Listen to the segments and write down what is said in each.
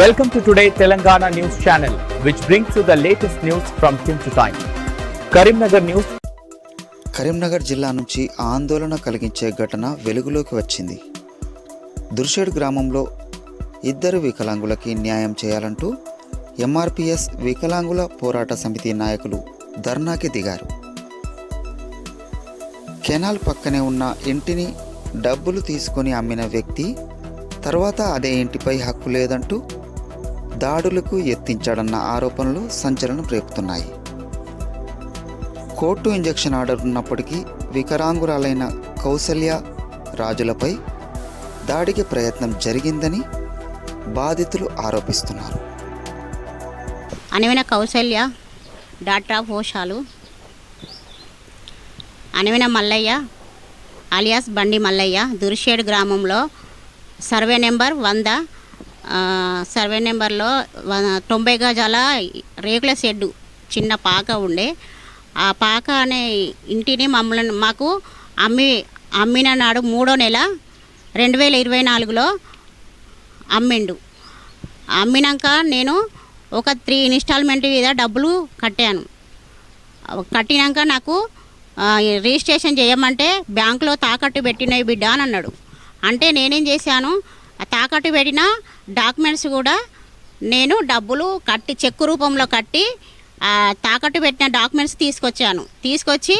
Welcome to today Telangana News Channel, which brings you the latest news from time to time. Karimnagar జిల్లా నుంచి ఆందోళన కలిగించే ఘటన వెలుగులోకి వచ్చింది. దుర్షేడ్ గ్రామంలో ఇద్దరు వికలాంగులకి న్యాయం చేయాలంటూ ఎంఆర్పిఎస్ వికలాంగుల పోరాట సమితి నాయకులు ధర్నాకి దిగారు. కెనాల్ పక్కనే ఉన్న ఇంటిని డబ్బులు తీసుకొని అమ్మిన వ్యక్తి తర్వాత అదే ఇంటిపై హక్కు లేదంటూ దాడులకు యత్నించాడన్న ఆరోపణలు సంచలనం రేపుతున్నాయి. కోర్టు ఇంజెక్షన్ ఆర్డర్ ఉన్నప్పటికీ వికరాంగురాలైన కౌసల్య రాజులపై దాడికి ప్రయత్నం జరిగిందని బాధితులు ఆరోపిస్తున్నారు. అనవిన కౌశల్య డాక్టర్ ఆఫ్ ఓషాలు అనవిన మల్లయ్య అలియాస్ బండి మల్లయ్య దురిషేడ్ గ్రామంలో సర్వే నెంబర్ వంద సర్వే నెంబర్లో తొంభై గజాల రేకుల షెడ్డు చిన్న పాక ఉండే. ఆ పాక అనే ఇంటిని మమ్మల్ని మాకు అమ్మి అమ్మిన నాడు మూడో నెల రెండు వేల ఇరవై నాలుగులో అమ్మిండు. అమ్మినాక నేను ఒక త్రీ ఇన్స్టాల్మెంట్ మీద డబ్బులు కట్టాను. కట్టినాక నాకు రిజిస్ట్రేషన్ చేయమంటే బ్యాంకులో తాకట్టు పెట్టినవి బిడ్డ అని అన్నాడు. అంటే నేనేం చేశాను తాకట్టు పెట్టిన డాక్యుమెంట్స్ కూడా నేను డబ్బులు కట్టి చెక్కు రూపంలో కట్టి తాకట్టు పెట్టిన డాక్యుమెంట్స్ తీసుకొచ్చాను. తీసుకొచ్చి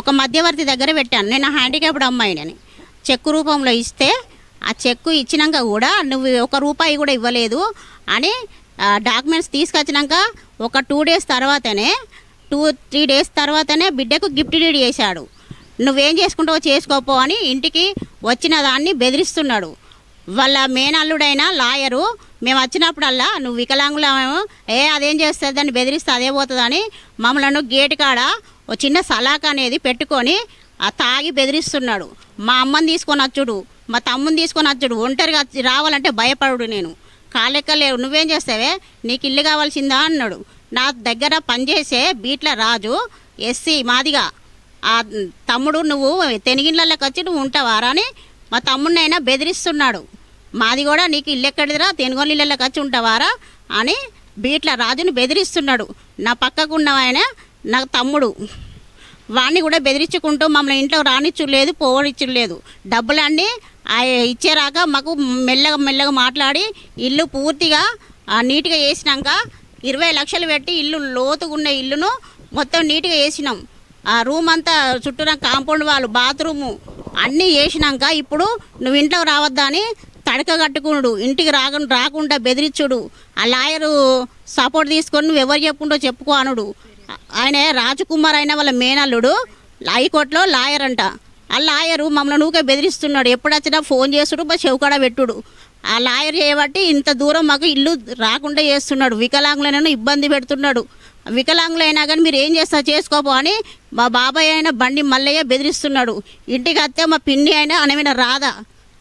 ఒక మధ్యవర్తి దగ్గర పెట్టాను. నేను హ్యాండిక్యాప్డ్ అమ్మాయిని చెక్కు రూపంలో ఇస్తే ఆ చెక్కు ఇచ్చినాక కూడా నువ్వు ఒక రూపాయి కూడా ఇవ్వలేదు అని డాక్యుమెంట్స్ తీసుకొచ్చినాక ఒక టూ డేస్ తర్వాతనే టూ త్రీ డేస్ తర్వాతనే బిడ్డకు గిఫ్ట్ డీడ్ చేశాడు. నువ్వేం చేసుకుంటావో చేసుకోపో అని ఇంటికి వచ్చిన దాన్ని బెదిరిస్తున్నాడు. వాళ్ళ మేనల్లుడైన లాయరు మేము వచ్చినప్పుడల్లా నువ్వు వికలాంగులమేమో ఏ అదేం చేస్తుంది? దాన్ని బెదిరిస్తే అదే పోతుందని మమ్మల్ని గేటు కాడ ఓ చిన్న సలాక్ అనేది పెట్టుకొని ఆ తాగి బెదిరిస్తున్నాడు. మా అమ్మని తీసుకొని వచ్చుడు మా తమ్ముని తీసుకొని వచ్చుడు ఒంటరిగా రావాలంటే భయపడుడు నేను. కాలెక్కలేవు నువ్వేం చేస్తావే? నీకు ఇల్లు కావాల్సిందా? అన్నాడు. నా దగ్గర పనిచేసే బీట్ల రాజు ఎస్సీ మాదిగా. ఆ తమ్ముడు నువ్వు తెనిగిళ్ళకి వచ్చి నువ్వు ఉంటావారా? అని మా తమ్ముడినైనా బెదిరిస్తున్నాడు. మాది కూడా నీకు ఇల్లు ఎక్కడిదిరా? తెనుగోలు ఇళ్ళకి వచ్చి ఉంటావారా? అని బీట్ల రాజుని బెదిరిస్తున్నాడు. నా పక్కకున్న ఆయన నా తమ్ముడు. వాడిని కూడా బెదిరించుకుంటూ మమ్మల్ని ఇంట్లో రానిచ్చులేదు పోవనిచ్చులేదు డబ్బులన్నీ ఆ ఇచ్చేరాక మాకు మెల్లగా మెల్లగా మాట్లాడి ఇల్లు పూర్తిగా నీట్గా వేసినాక ఇరవై లక్షలు పెట్టి ఇల్లు లోతుగా ఉన్న ఇల్లును మొత్తం నీట్గా వేసినాం. ఆ రూమ్ అంతా చుట్టూరా కాంపౌండ్ వాళ్ళు బాత్రూము అన్నీ వేసినాక ఇప్పుడు నువ్వు ఇంట్లో రావద్దా అని తడక ఇంటికి రాక రాకుండా బెదిరించుడు. ఆ లాయరు సపోర్ట్ తీసుకొని నువ్వు ఎవరు చెప్పుకుంటో చెప్పుకో అనుడు ఆయన రాజకుమార్ అయిన వాళ్ళ మేనల్లుడు హైకోర్టులో లాయర్ అంట. ఆ లాయరు మమ్మల్ని నువ్వుకే బెదిరిస్తున్నాడు. ఎప్పుడు వచ్చినా ఫోన్ చేసుడు మా చెవుకాడ పెట్టుడు. ఆ లాయర్ చేయబట్టి ఇంత దూరం మాకు ఇల్లు రాకుండా చేస్తున్నాడు. వికలాంగులైనా ఇబ్బంది పెడుతున్నాడు. వికలాంగులైనా కానీ మీరు ఏం చేస్తా చేసుకోపో అని మా బాబాయ్ అయినా బండి మల్లయ్య బెదిరిస్తున్నాడు. ఇంటికి వస్తే మా పిన్ని అయినా అనమైన రాదా?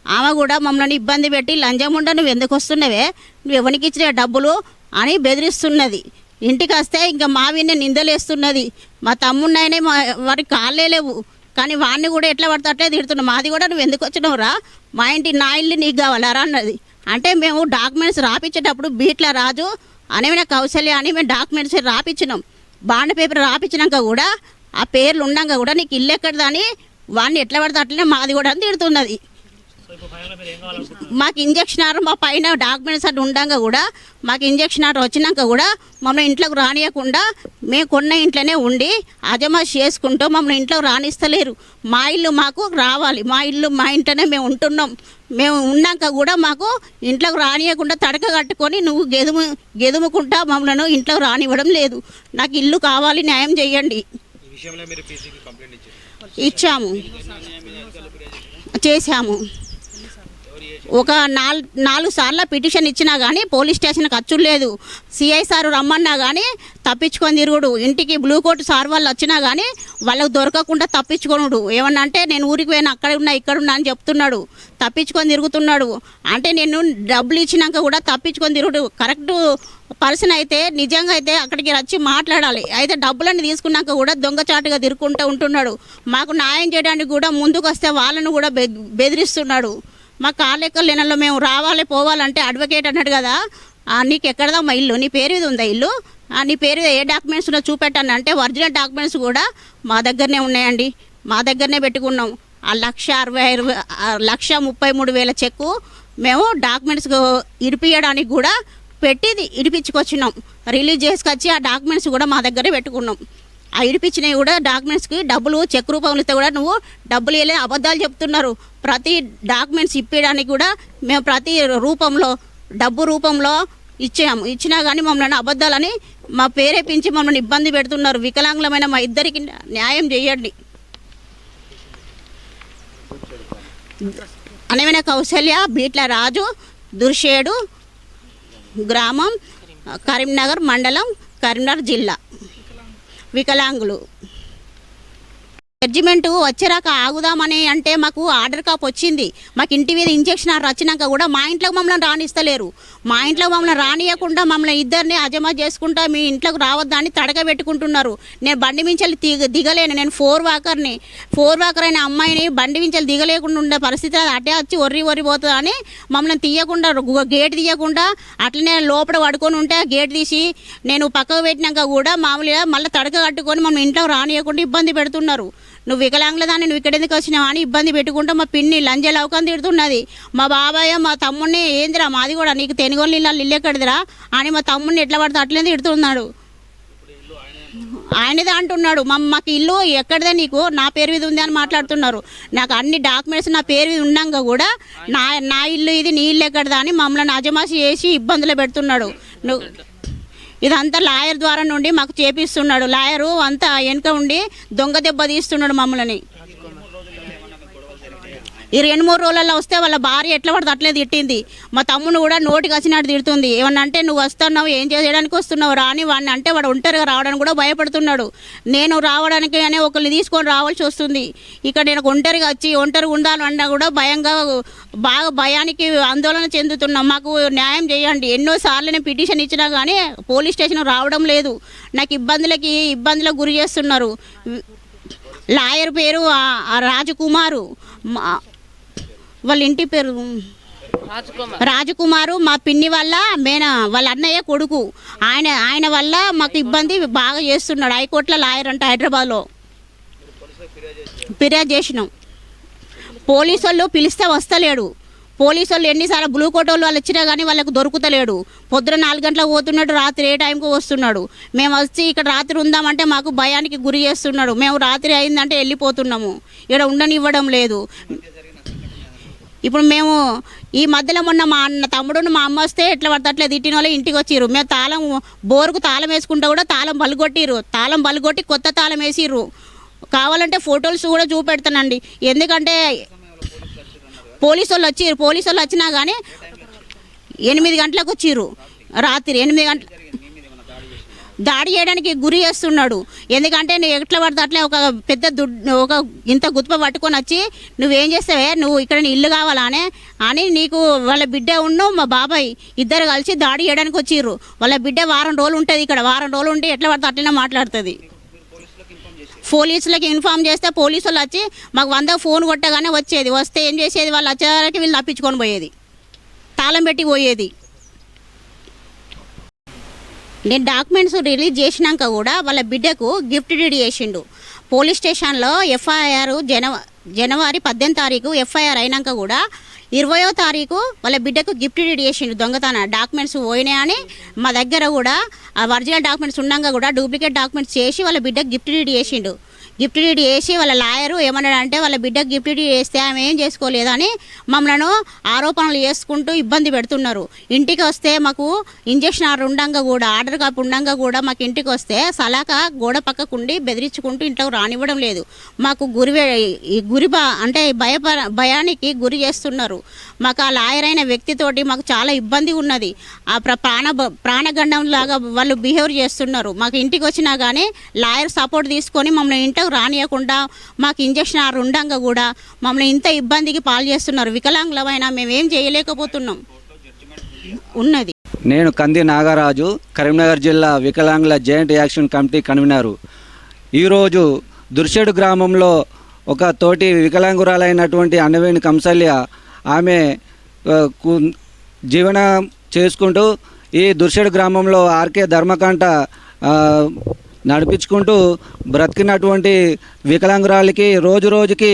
ఆమె కూడా మమ్మల్ని ఇబ్బంది పెట్టి లంజముండ నువ్వు ఎందుకు వస్తున్నావే? నువ్వు ఎవరికి ఇచ్చిన డబ్బులు అని బెదిరిస్తున్నది. ఇంటికి వస్తే ఇంకా మావిని నిందలేస్తున్నది. మా తమ్ముడినైనా మా వారి కాళ్ళే లేవు. కానీ వాడిని కూడా ఎట్లా పడితే అట్లే మాది కూడా నువ్వు ఎందుకు వచ్చినావురా? మా ఇంటి నా ఇల్లు నీకు కావాలరా అన్నది. అంటే మేము డాక్యుమెంట్స్ రాపించేటప్పుడు బీట్ల రాజు అనేమైన కౌశల్య అని మేము డాక్యుమెంట్స్ రాపించినాం బాండ్ పేపర్ రాపించినాక కూడా ఆ పేర్లు ఉన్నాక కూడా నీకు ఇల్లు ఎక్కడదని వాడిని ఎట్లా పడితే అట్లనే మాది కూడా అని తిడుతున్నది. మాకు ఇంజక్షన్ ఆర్డర్ మా పైన డాక్యుమెంట్స్ అట్లా ఉండగా కూడా మాకు ఇంజక్షన్ ఆర్డర్ వచ్చినాక కూడా మమ్మల్ని ఇంట్లోకి రానియకుండా మేము కొన్న ఇంట్లోనే ఉండి అజమాష్ చేసుకుంటూ మమ్మల్ని ఇంట్లోకి రానిస్తలేరు. మా ఇల్లు మాకు రావాలి. మా ఇల్లు మా ఇంట్లోనే మేము ఉంటున్నాం. మేము ఉన్నాక కూడా మాకు ఇంట్లోకి రానియకుండా తడక కట్టుకొని నువ్వు గెదుము గెదుముకుంటా మమ్మల్ని ఇంట్లోకి రానివ్వడం లేదు. నాకు ఇల్లు కావాలి న్యాయం చేయండి. ఇచ్చాము. చేశాము. ఒక నాలుగు నాలుగు సార్లు పిటిషన్ ఇచ్చినా కానీ పోలీస్ స్టేషన్కి అచ్చుడు లేదు. సిఐ సార్ రమ్మన్నా కానీ తప్పించుకొని తిరుగుడు. ఇంటికి బ్లూ కోట్ సార్ వాళ్ళు వచ్చినా కానీ వాళ్ళకు దొరకకుండా తప్పించుకొనుడు. ఏమన్నా అంటే నేను ఊరికి పోయినా అక్కడ ఉన్నా ఇక్కడ ఉన్నా అని చెప్తున్నాడు. తప్పించుకొని తిరుగుతున్నాడు. అంటే నేను డబ్బులు ఇచ్చినాక కూడా తప్పించుకొని తిరుగుడు. కరెక్ట్ పర్సన్ అయితే నిజంగా అయితే అక్కడికి వచ్చి మాట్లాడాలి. అయితే డబ్బులన్నీ తీసుకున్నాక కూడా దొంగచాటుగా తిరుగుకుంటూ ఉంటున్నాడు. మాకు న్యాయం చేయడానికి కూడా ముందుకు వస్తే వాళ్ళను కూడా బె- బెదిరిస్తున్నాడు. మా కాళ్ళెక్కలు లేనలో మేము రావాలి పోవాలంటే అడ్వకేట్ అన్నాడు కదా. నీకు ఎక్కడదా మా ఇల్లు? నీ పేరు మీద ఉందా ఇల్లు? నీ పేరు ఏ డాక్యుమెంట్స్ ఉన్నా చూపెట్టాను అంటే ఒరిజినల్ డాక్యుమెంట్స్ కూడా మా దగ్గరనే ఉన్నాయండి. మా దగ్గరనే పెట్టుకున్నాం. ఆ లక్ష అరవై లక్ష ముప్పై మూడు వేల చెక్కు మేము డాక్యుమెంట్స్ ఇడిపియడానికి కూడా పెట్టి ఇడిపించుకొచ్చినాం రిలీజ్ చేసుకొచ్చి ఆ డాక్యుమెంట్స్ కూడా మా దగ్గరే పెట్టుకున్నాం. ఆ ఇడిపించినవి కూడా డాక్యుమెంట్స్కి డబ్బులు చెక్ రూపంలో ఇస్తే కూడా నువ్వు డబ్బులు ఇవ్వలే అబద్ధాలు చెప్తున్నారు. ప్రతి డాక్యుమెంట్స్ ఇప్పించడానికి కూడా మేము ప్రతి రూపంలో డబ్బు రూపంలో ఇచ్చాము. ఇచ్చినా కానీ మమ్మల్ని అబద్ధాలని మా పేరేపించి మమ్మల్ని ఇబ్బంది పెడుతున్నారు. వికలాంగులమైన మా ఇద్దరికి న్యాయం చేయండి. అనమైన కౌశల్య బీట్ల రాజు దుర్షేడు గ్రామం కరీంనగర్ మండలం కరీంనగర్ జిల్లా. వికలాంగులు. జడ్జిమెంట్ వచ్చేరాక ఆగుదామని అంటే మాకు ఆర్డర్ కాప్ వచ్చింది. మాకు ఇంటి మీద ఇంజక్షన్ ఆర్డర్ వచ్చినాక కూడా మా ఇంట్లోకి మమ్మల్ని రానిస్తలేరు. మా ఇంట్లో మమ్మల్ని రానియకుండా మమ్మల్ని ఇద్దరిని అజమా చేసుకుంటా మీ ఇంట్లోకి రావద్దని తడక పెట్టుకుంటున్నారు నేను బండి మించాలి దిగ దిగలేను. నేను ఫోర్ వాకర్ని ఫోర్ వాకర్ అయిన అమ్మాయిని బండి మించాలి దిగలేకుండా ఉండే పరిస్థితి అటే వచ్చి ఒర్రి ఒర్రి పోతుందని మమ్మల్ని తీయకుండా గేట్ తీయకుండా అట్లనే లోపల పడుకొని ఉంటే ఆ గేట్ తీసి నేను పక్కకు పెట్టినాక కూడా మామూలుగా మళ్ళీ తడక కట్టుకొని మమ్మల్ని ఇంట్లో రానియకుండా ఇబ్బంది పెడుతున్నారు. నువ్వు వికలాంగులదాన్ని నువ్వు ఇక్కడ ఎందుకు వచ్చినావు అని ఇబ్బంది పెట్టుకుంటూ మా పిన్ని లంజ లవకం తిడుతున్నది. మా బాబాయ్ మా తమ్ముడిని ఏందిరా మాది కూడా నీకు తెనుగోలు ఇల్లాలు ఇల్లు ఎక్కడిదిరా అని మా తమ్ముడిని ఎట్లా పడితే అట్లనే తిడుతున్నాడు. ఆయనదే అంటున్నాడు మా మాకు ఇల్లు ఎక్కడిదే నీకు? నా పేరు మీద ఉంది అని మాట్లాడుతున్నారు. నాకు అన్ని డాక్యుమెంట్స్ నా పేరు మీద ఉన్నాక కూడా నా నా ఇల్లు ఇది నీ ఇల్లు ఎక్కడదా అని మమ్మల్ని అజమాసి చేసి ఇబ్బందులు పెడుతున్నాడు. నువ్వు ఇదంతా లాయర్ ద్వారా నుండి మాకు చేపిస్తున్నాడు. లాయరు అంతా వెనుక ఉండి దొంగ దెబ్బ తీస్తున్నాడు మమ్మల్ని. ఈ రెండు మూడు రోజులలో వస్తే వాళ్ళ భార్య ఎట్లా పడితే అట్లే తిట్టింది. మా తమ్ముడు కూడా నోటికి వచ్చినట్టు తిడుతుంది. ఏమన్నా అంటే నువ్వు వస్తున్నావు ఏం చేయడానికి వస్తున్నావు రాని వాడిని అంటే వాడు ఒంటరిగా రావడానికి కూడా భయపడుతున్నాడు. నేను రావడానికి అనే ఒకరిని తీసుకొని రావాల్సి వస్తుంది. ఇక్కడ నేను ఒంటరిగా వచ్చి ఒంటరిగా ఉండాలన్నా కూడా భయంగా బాగా భయానికి ఆందోళన చెందుతున్నాం. మాకు న్యాయం చేయండి. ఎన్నోసార్లు నేను పిటిషన్ ఇచ్చినా కానీ పోలీస్ స్టేషన్ రావడం లేదు. నాకు ఇబ్బందులకి ఇబ్బందులకు గురి చేస్తున్నారు. లాయర్ పేరు రాజకుమారు. మా- వాళ్ళ ఇంటి పేరు రాజకుమారు. మా పిన్ని వల్ల మేన వాళ్ళ అన్నయ్య కొడుకు. ఆయన ఆయన వల్ల మాకు ఇబ్బంది బాగా చేస్తున్నాడు. హైకోర్టులో లాయర్ అంట హైదరాబాద్లో. ఫిర్యాదు చేసినాం. పోలీసు వాళ్ళు పిలిస్తే వస్తలేడు. పోలీసు వాళ్ళు ఎన్నిసార్లు బ్లూ కోట్ వాళ్ళు వాళ్ళు వచ్చినా కానీ వాళ్ళకు దొరుకుతలేడు. పొద్దున నాలుగు గంటలకు పోతున్నాడు రాత్రి ఏ టైంకి వస్తున్నాడు. మేము వచ్చి ఇక్కడ రాత్రి ఉందామంటే మాకు భయానికి గురి చేస్తున్నాడు. మేము రాత్రి అయిందంటే వెళ్ళిపోతున్నాము. ఇక్కడ ఉండనివ్వడం లేదు. ఇప్పుడు మేము ఈ మధ్యలో మొన్న మా అన్న తమ్ముడును మా అమ్మ వస్తే ఎట్లా పడితే అట్లా తిట్టిన వాళ్ళు ఇంటికి వచ్చిర్రు. మేము తాళం బోరుకు తాళం వేసుకుంటా కూడా తాళం బలగొట్టిర్రు తాళం బలుగొట్టి కొత్త తాళం వేసిర్రు. కావాలంటే ఫోటోలు కూడా చూపెడతానండి. ఎందుకంటే పోలీసు వాళ్ళు వచ్చిర్రు. పోలీసు వాళ్ళు వచ్చినా కానీ ఎనిమిది గంటలకు వచ్చిర్రు. రాత్రి ఎనిమిది గంటల దాడి చేయడానికి గురి చేస్తున్నాడు. ఎందుకంటే నువ్వు ఎట్లా పడితే అట్లే ఒక పెద్ద దుడ్డు ఒక ఇంత గుత్ప పట్టుకొని వచ్చి నువ్వేం చేస్తావే? నువ్వు ఇక్కడ ఇల్లు కావాలానే అని? నీకు వాళ్ళ బిడ్డ ఉన్ను మా బాబాయ్ ఇద్దరు కలిసి దాడి చేయడానికి వచ్చిర్రు. వాళ్ళ బిడ్డ వారం రోజులు ఉంటుంది ఇక్కడ. వారం రోజులు ఉంటే ఎట్లా పడితే అట్లనే మాట్లాడుతుంది. పోలీసులకి ఇన్ఫామ్ చేస్తే పోలీసులు వచ్చి మాకు వంద ఫోన్ కొట్టగానే వచ్చేది. వస్తే ఏం చేసేది? వాళ్ళు వచ్చేవారికి వీళ్ళు తప్పించుకొని పోయేది. తాళం పెట్టి పోయేది. నేను డాక్యుమెంట్స్ రిలీజ్ చేసినాక కూడా వాళ్ళ బిడ్డకు గిఫ్ట్ డీడ్ చేసిండు. పోలీస్ స్టేషన్లో ఎఫ్ఐఆర్ జనవ జనవరి పద్దెనిమిది తారీఖు ఎఫ్ఐఆర్ అయినాక కూడా ఇరవయో తారీఖు వాళ్ళ బిడ్డకు గిఫ్ట్ డీడ్ చేసిండు దొంగతన. డాక్యుమెంట్స్ పోయినాయని మా దగ్గర కూడా ఆ ఒరిజినల్ డాక్యుమెంట్స్ ఉన్నాక కూడా డూప్లికేట్ డాక్యుమెంట్స్ చేసి వాళ్ళ బిడ్డకు గిఫ్ట్ డీడ్ చేసిండు. గిఫ్ట్ డీడ్ చేసి వాళ్ళ లాయరు ఏమన్నాడంటే వాళ్ళ బిడ్డకు గిఫ్ట్ డీడ్ చేస్తే ఆమె ఏం చేసుకోలేదని మమ్మల్ని ఆరోపణలు చేసుకుంటూ ఇబ్బంది పెడుతున్నారు. ఇంటికి వస్తే మాకు ఇంజక్షన్ ఆర్డర్ ఉండంగా కూడా ఆర్డర్ కాపు ఉండంగా కూడా మాకు ఇంటికి వస్తే సలాక గోడ పక్కకుండి బెదిరించుకుంటూ ఇంట్లోకి రానివ్వడం లేదు. మాకు గురి ఈ గురి అంటే భయప భయానికి గురి చేస్తున్నారు. మాకు ఆ లాయర్ అయిన వ్యక్తితోటి మాకు చాలా ఇబ్బంది ఉన్నది. ఆ ప్ర ప్రాణ ప్రాణగండం లాగా వాళ్ళు బిహేవ్ చేస్తున్నారు. మాకు ఇంటికి వచ్చినా కానీ లాయర్ సపోర్ట్ తీసుకొని మమ్మల్ని ఇంట్లో రానియకుండా మాకు ఇంజక్షన్ ఆరు ఉండంగా కూడా మమ్మల్ని ఇంత ఇబ్బందికి పాలు చేస్తున్నారు. వికలాంగులమైనా మేమేం చేయలేకపోతున్నాం. ఉన్నది. నేను కంది నాగరాజు కరీంనగర్ జిల్లా వికలాంగుల జాయింట్ యాక్షన్ కమిటీ కన్వీనరు. ఈరోజు దుర్షెడు గ్రామంలో ఒక తోటి వికలాంగురాలైనటువంటి అన్నవేణి కంసల్య ఆమె జీవన కు- జీవనం చేసుకుంటూ ఈ దుర్షెడు గ్రామంలో ఆర్కే ధర్మకంట నడిపించుకుంటూ బ్రతికినటువంటి వికలాంగురాలకి రోజు రోజుకి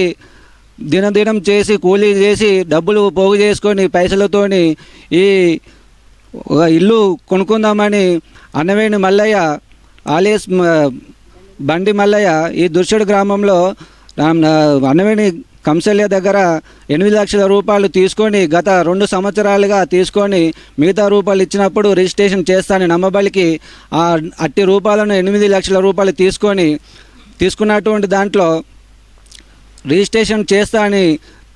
దినదినం చేసి కూలీ చేసి డబ్బులు పోగు చేసుకొని పైసలతోని ఈ ఒక ఇల్లు కొనుక్కుందామని అన్నవేణి మల్లయ్య ఆలియస్ బండి మల్లయ్య ఈ దుర్షుడు గ్రామంలో అన్నవేణి కంసల్య దగ్గర ఎనిమిది లక్షల రూపాయలు తీసుకొని గత రెండు సంవత్సరాలుగా తీసుకొని మిగతా రూపాయలు ఇచ్చినప్పుడు రిజిస్ట్రేషన్ చేస్తానని నమ్మబలికి ఆ అట్టి రూపాయలను ఎనిమిది లక్షల రూపాయలు తీసుకొని తీసుకున్నటువంటి దాంట్లో రిజిస్ట్రేషన్ చేస్తా అని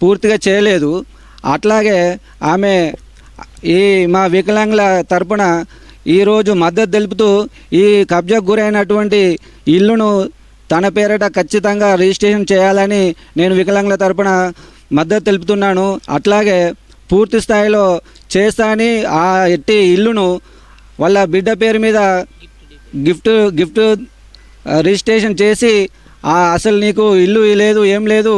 పూర్తిగా చేయలేదు. అట్లాగే ఆమె ఈ మా వికలాంగుల తరపున ఈరోజు మద్దతు తెలుపుతూ ఈ కబ్జాకు గురైనటువంటి ఇల్లును తన పేరిట ఖచ్చితంగా రిజిస్ట్రేషన్ చేయాలని నేను వికలాంగుల తరపున మద్దతు తెలుపుతున్నాను. అట్లాగే పూర్తి స్థాయిలో చేస్తా అని ఆ ఎట్టి ఇల్లును వాళ్ళ బిడ్డ పేరు మీద గిఫ్ట్ గిఫ్ట్ రిజిస్ట్రేషన్ చేసి ఆ అసలు నీకు ఇల్లు లేదు ఏం లేదు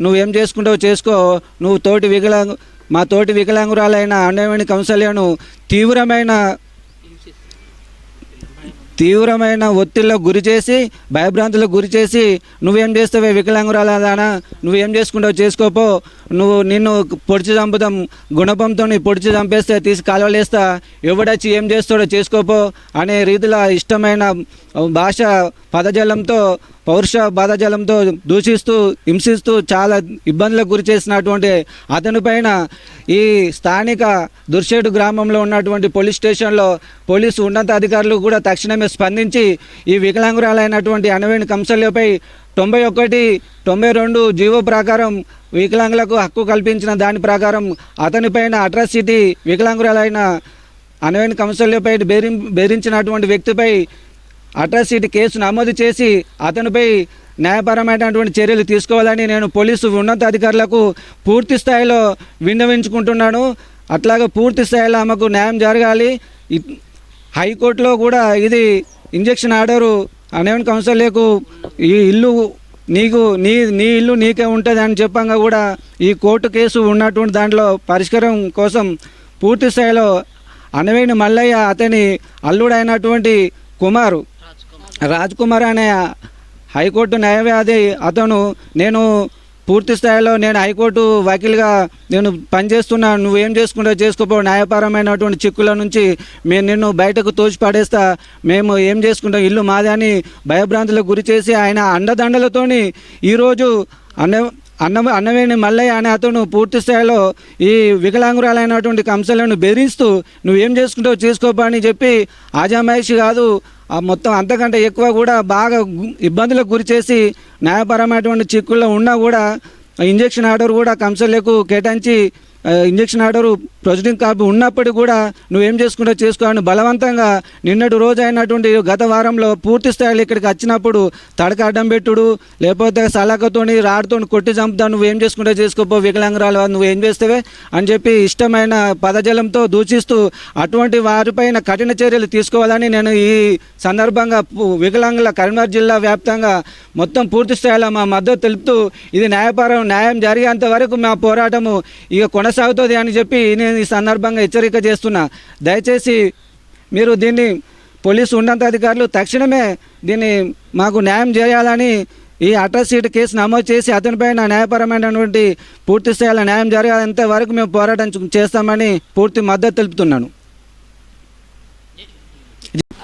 నువ్వేం చేసుకుంటావు చేసుకో నువ్వు తోటి వికలాంగు మా తోటి వికలాంగురాలైన అండమైన కౌన్సల్యను తీవ్రమైన తీవ్రమైన ఒత్తిళ్ళకు గురి చేసి భయభ్రాంతులకు గురి చేసి నువ్వేం చేస్తావే వికలాంగురాలదానా నువ్వేం చేసుకుంటావు చేసుకోపో. నువ్వు నిన్ను పొడిచి చంపుదాం గుణపంతో పొడిచి చంపేస్తే తీసి కాలువలేస్తా. ఎవడొచ్చి ఏం చేస్తాడో చేసుకోపో అనే రీతిలో ఇష్టమైన భాష పదజాలంతో పౌరుష పదజాలంతో దూషిస్తూ హింసిస్తూ చాలా ఇబ్బందులకు గురి చేసినటువంటి అతని పైన ఈ స్థానిక దుర్షేడు గ్రామంలో ఉన్నటువంటి పోలీస్ స్టేషన్లో పోలీసు ఉన్నతాధికారులు కూడా తక్షణమే స్పందించి ఈ వికలాంగురాలైనటువంటి అనవేణి కంసల్యపై తొంభై ఒకటి తొంభై రెండు జీవో ప్రకారం వికలాంగులకు హక్కు కల్పించిన దాని ప్రకారం అతనిపైన అట్రాసిటీ వికలాంగురాలైన అనవేణి కంసల్యపై బెరి బెదిరించినటువంటి వ్యక్తిపై అట్రాసిటీ కేసు నమోదు చేసి అతనిపై న్యాయపరమైనటువంటి చర్యలు తీసుకోవాలని నేను పోలీసు ఉన్నతాధికారులకు పూర్తి స్థాయిలో విన్నవించుకుంటున్నాను. అట్లాగే పూర్తి స్థాయిలో ఆమెకు న్యాయం జరగాలి. హైకోర్టులో కూడా ఇది ఇంజక్షన్ ఆర్డరు అనేవన్ కౌన్సిల్కు ఈ ఇల్లు నీకు నీ నీ ఇల్లు నీకే ఉంటుంది అని చెప్పంగా కూడా ఈ కోర్టు కేసు ఉన్నటువంటి దాంట్లో పరిష్కారం కోసం పూర్తి స్థాయిలో అనవేణి మల్లయ్య అతని అల్లుడైనటువంటి కుమారు రాజ్ కుమార్ అనే హైకోర్టు న్యాయవాది అతను నేను పూర్తి స్థాయిలో నేను హైకోర్టు వకీల్గా నేను పనిచేస్తున్నా నువ్వేం చేసుకుంటావు చేసుకోపో న్యాయపరమైనటువంటి చిక్కుల నుంచి మేము నిన్ను బయటకు తోచి పడేస్తా మేము ఏం చేసుకుంటాం ఇల్లు మాదే అని భయభ్రాంతులకు గురి చేసి ఆయన అండదండలతోని ఈరోజు అన్న అన్న అన్నవేణి మల్లయ్య అనే అతను పూర్తి స్థాయిలో ఈ వికలాంగురాలైనటువంటి కంసలను బెదిరిస్తూ నువ్వేం చేసుకుంటావు చేసుకోపా అని చెప్పి ఆజామాయిషి కాదు మొత్తం అంతకంటే ఎక్కువ కూడా బాగా ఇబ్బందులకు గురి చేసి న్యాయపరమైనటువంటి చిక్కుల్లో ఉన్నా కూడా ఇంజక్షన్ ఆర్డర్ కూడా కంసలకు కేటాయించి ఇంజక్షన్ ఆర్డరు ప్రొసీడింగ్ కాపీ ఉన్నప్పటికీ కూడా నువ్వేం చేసుకుంటావు చేసుకో అని బలవంతంగా నిన్నటి రోజు అయినటువంటి గత వారంలో పూర్తి స్థాయిలో ఇక్కడికి వచ్చినప్పుడు తడక అడ్డం పెట్టుడు లేకపోతే సలాకతోని రాడుతోని కొట్టి చంపుతా నువ్వేం చేసుకుంటా చేసుకోపో వికలాంగురాలు నువ్వేం చేస్తావే అని చెప్పి ఇష్టమైన పదజలంతో దూషిస్తూ అటువంటి వారిపైన కఠిన చర్యలు తీసుకోవాలని నేను ఈ సందర్భంగా వికలాంగుల కరీంనగర్ జిల్లా వ్యాప్తంగా మొత్తం పూర్తి స్థాయిలో మా మద్దతు తెలుపుతూ ఇది న్యాయపరం న్యాయం జరిగేంత వరకు మా పోరాటము ఇక కొనసాగుతుంది అని చెప్పి నేను ఈ సందర్భంగా హెచ్చరిక చేస్తున్నా. దయచేసి మీరు దీన్ని పోలీసు ఉన్నతాధికారులు తక్షణమే దీన్ని మాకు న్యాయం చేయాలని ఈ అట్రాసిటీ కేసు నమోదు చేసి అతనిపైన న్యాయపరమైనటువంటి పూర్తి స్థాయిలో న్యాయం జరిగేంత వరకు మేము పోరాటం చేస్తామని పూర్తి మద్దతు తెలుపుతున్నాను.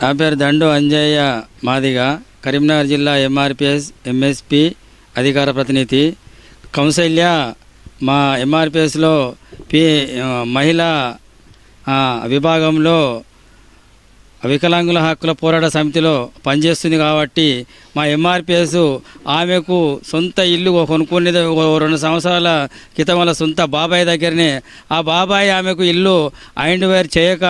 నా పేరు దండు అంజయ్య మాదిగా కరీంనగర్ జిల్లా ఎంఆర్పిఎస్ ఎంఎస్పి అధికార ప్రతినిధి. కౌశల్య మా ఎంఆర్పిఎస్లో పి మహిళా విభాగంలో వికలాంగుల హక్కుల పోరాట సమితిలో పనిచేస్తుంది కాబట్టి మా ఎంఆర్పిఎస్ ఆమెకు సొంత ఇల్లు కొనుక్కునేది ఓ రెండు సంవత్సరాల క్రితం వల్ల సొంత బాబాయ్ దగ్గరనే. ఆ బాబాయ్ ఆమెకు ఇల్లు ఐండ్ వేర్ చేయక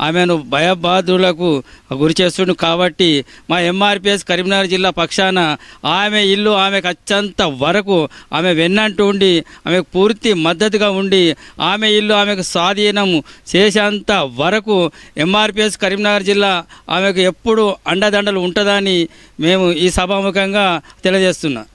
ఆమెను భయబాధులకు గురి చేస్తుండు కాబట్టి మా ఎంఆర్పిఎస్ కరీంనగర్ జిల్లా పక్షాన ఆమె ఇల్లు ఆమెకు అత్యంత వరకు ఆమె వెన్నంటూ ఉండి ఆమెకు పూర్తి మద్దతుగా ఉండి ఆమె ఇల్లు ఆమెకు స్వాధీనం చేసేంత వరకు ఎంఆర్పిఎస్ కరీంనగర్ జిల్లా జిల్లా ఆమెకు ఎప్పుడు అండదండలు ఉంటుందని మేము ఈ సభాముఖంగా తెలియజేస్తున్నాం.